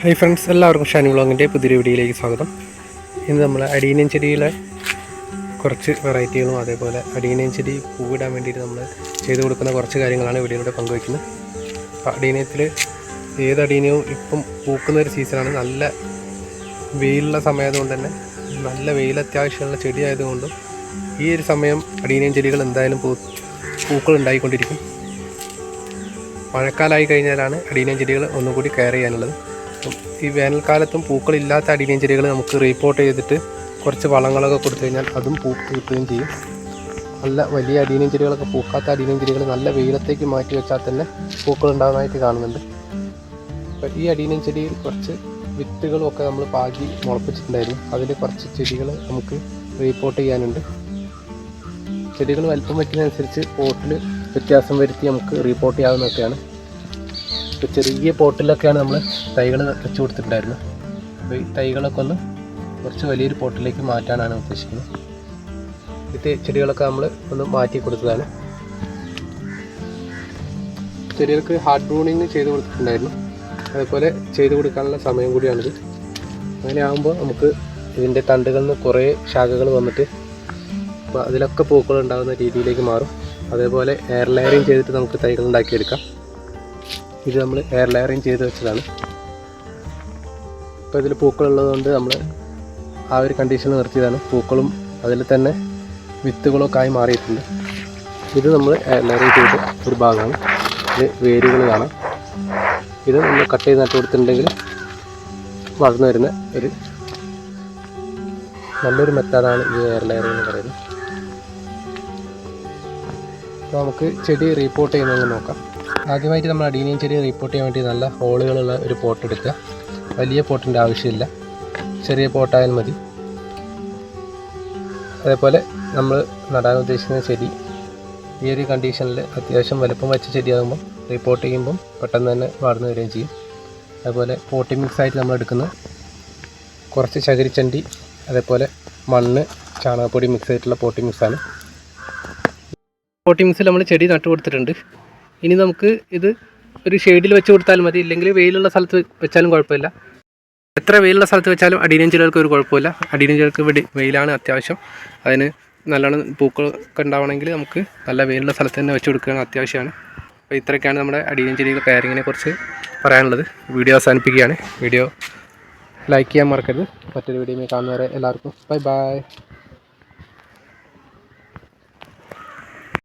Hi friends എല്ലാവർക്കും ഷാനി വ്ളോങ്ങിന്റെ പുതിയ വീഡിയോയിലേക്ക് സ്വാഗതം. ഇന്ന് നമ്മൾ അടീനിയൻ ചെടിയിലെ കുറച്ച് വെറൈറ്റികളും അതേപോലെ അടീനിയൻ ചെടി പൂവിടാൻ വേണ്ടിയിട്ട് നമ്മൾ ചെയ്തു കൊടുക്കുന്ന കുറച്ച് കാര്യങ്ങളാണ് വീഡിയോയിലൂടെ പങ്കുവയ്ക്കുന്നത്. അപ്പോൾ അടീനിയത്തിൽ ഏത് അടീനിയവും ഇപ്പം പൂക്കുന്ന ഒരു സീസണാണ്. നല്ല വെയിലുള്ള സമയമായതുകൊണ്ട് തന്നെ നല്ല വെയിൽ അത്യാവശ്യമുള്ള ചെടി ആയതുകൊണ്ടും ഈ ഒരു സമയം അടീനിയൻ ചെടികൾ എന്തായാലും പൂ പൂക്കൾ ഉണ്ടായിക്കൊണ്ടിരിക്കും. മഴക്കാലമായി കഴിഞ്ഞാലാണ് അടീനിയൻ ചെടികൾ ഒന്നുകൂടി കെയർ ചെയ്യാനുള്ളത്. അപ്പം ഈ വേനൽക്കാലത്തും പൂക്കളില്ലാത്ത അടീനിയൻ ചെടികൾ നമുക്ക് റീപ്പോർട്ട് ചെയ്തിട്ട് കുറച്ച് വളങ്ങളൊക്കെ കൊടുത്തു കഴിഞ്ഞാൽ അതും പൂക്ക് കിട്ടുകയും ചെയ്യും. നല്ല വലിയ അടിയനും ചെടികളൊക്കെ പൂക്കാത്ത അടിയനും ചെടികൾ നല്ല വെയിലത്തേക്ക് മാറ്റി വെച്ചാൽ തന്നെ പൂക്കൾ ഉണ്ടാകുന്നതായിട്ട് കാണുന്നുണ്ട്. അപ്പം ഈ അടിയനും ചെടിയിൽ കുറച്ച് വിത്തുകളും ഒക്കെ നമ്മൾ പാകി മുളപ്പിച്ചിട്ടുണ്ടായിരുന്നു. അതിൽ കുറച്ച് ചെടികൾ നമുക്ക് റീപ്പോർട്ട് ചെയ്യാനുണ്ട്. ചെടികൾ വലിപ്പം വയ്ക്കുന്നതനുസരിച്ച് പോട്ടിൽ വ്യത്യാസം വരുത്തി നമുക്ക് റീപ്പോർട്ട് ചെയ്യാവുന്നതൊക്കെയാണ്. ഇപ്പോൾ ചെറിയ പോട്ടിലൊക്കെയാണ് നമ്മൾ തൈകൾ വെച്ച് കൊടുത്തിട്ടുണ്ടായിരുന്നത്. അപ്പോൾ ഈ തൈകളൊക്കെ ഒന്ന് കുറച്ച് വലിയൊരു പോട്ടിലേക്ക് മാറ്റാനാണ് ഉദ്ദേശിക്കുന്നത്. ഇത് ചെടികളൊക്കെ നമ്മൾ ഒന്ന് മാറ്റി കൊടുത്തതാണ്. ചെടികൾക്ക് ഹാർഡ് ബ്രൂണിങ് ചെയ്ത് കൊടുത്തിട്ടുണ്ടായിരുന്നു. അതുപോലെ ചെയ്ത് കൊടുക്കാനുള്ള സമയം കൂടിയാണിത്. അങ്ങനെ ആകുമ്പോൾ നമുക്ക് ഇതിന്റെ തണ്ടുകളിൽ നിന്ന് കുറേ ശാഖകൾ വന്നിട്ട് അപ്പോൾ അതിലൊക്കെ പൂക്കൾ ഉണ്ടാകുന്ന രീതിയിലേക്ക് മാറും. അതേപോലെ എയർ ലെയറിങ് ചെയ്തിട്ട് നമുക്ക് തൈകൾ ഉണ്ടാക്കിയെടുക്കാം. ഇത് നമ്മൾ എയർ ലെയറിങ് ചെയ്ത് വെച്ചതാണ്. ഇപ്പോൾ ഇതിൽ പൂക്കളുള്ളതുകൊണ്ട് നമ്മൾ ആ ഒരു കണ്ടീഷനിൽ നിർത്തിയതാണ്. പൂക്കളും അതിൽ തന്നെ വിത്തുകളൊക്കെ ആയി മാറിയിട്ടുണ്ട്. ഇത് നമ്മൾ എയർ ലെയറിങ് ചെയ്ത ഒരു ഭാഗമാണ്. ഇത് വേരുകൾ കാണാം. ഇത് നമ്മൾ കട്ട് ചെയ്ത് നട്ട് കൊടുത്തിട്ടുണ്ടെങ്കിൽ വളർന്നു വരുന്ന ഒരു നല്ലൊരു മെത്തേഡാണ് ഈ എയർ ലെയറിങ് എന്ന് പറയുന്നത്. നമുക്ക് ചെടി റീപ്പോർട്ട് ചെയ്യുന്നതെന്ന് നോക്കാം. ആദ്യമായിട്ട് നമ്മൾ അടീനിയൻ ചെടി റീപ്പോർട്ട് ചെയ്യാൻ വേണ്ടി നല്ല ഹോളുകളുള്ള ഒരു പോട്ട് എടുക്കുക. വലിയ പോട്ടിന്റെ ആവശ്യമില്ല. ചെറിയ പോട്ടായാലും മതി. അതേപോലെ നമ്മൾ നടാൻ ഉദ്ദേശിക്കുന്ന ചെടി ഈ ഒരു കണ്ടീഷനിൽ അത്യാവശ്യം വലുപ്പം വെച്ച ചെടിയാകുമ്പോൾ റീപ്പോർട്ട് ചെയ്യുമ്പം പെട്ടെന്ന് തന്നെ വളർന്നു വരികയും ചെയ്യും. അതുപോലെ പോട്ടി മിക്സ് ആയിട്ട് നമ്മൾ എടുക്കുന്ന കുറച്ച് ചകിരിച്ചണ്ടി അതേപോലെ മണ്ണ് ചാണകപ്പൊടി മിക്സ് ആയിട്ടുള്ള പോട്ടി മിക്സാണ് പോട്ടി മിക്സിൽ നമ്മൾ ചെടി നട്ടു കൊടുത്തിട്ടുണ്ട് ഇനി നമുക്ക് ഇത് ഒരു ഷെയ്ഡിൽ വെച്ച് കൊടുത്താൽ മതി. ഇല്ലെങ്കിൽ വെയിലുള്ള സ്ഥലത്ത് വെച്ചാലും കുഴപ്പമില്ല. എത്ര വെയിലുള്ള സ്ഥലത്ത് വെച്ചാലും ചെടികൾക്ക് ഒരു കുഴപ്പമില്ല. ചെടികൾക്ക് വെടി വെയിലാണ് അത്യാവശ്യം. അതിന് നല്ലോണം പൂക്കളൊക്കെ ഉണ്ടാവണമെങ്കിൽ നമുക്ക് നല്ല വെയിലുള്ള സ്ഥലത്ത് തന്നെ വെച്ച് കൊടുക്കുകയാണ് അത്യാവശ്യമാണ്. അപ്പോൾ ഇത്രയൊക്കെയാണ് നമ്മുടെ അടീനിയൻ ചെടികൾ കയറിങ്ങിനെ കുറിച്ച് പറയാനുള്ളത്. വീഡിയോ അവസാനിപ്പിക്കുകയാണ്. വീഡിയോ ലൈക്ക് ചെയ്യാൻ മറക്കരുത്. മറ്റൊരു വീഡിയോ കാണുന്നവരെ എല്ലാവർക്കും ബൈ ബൈ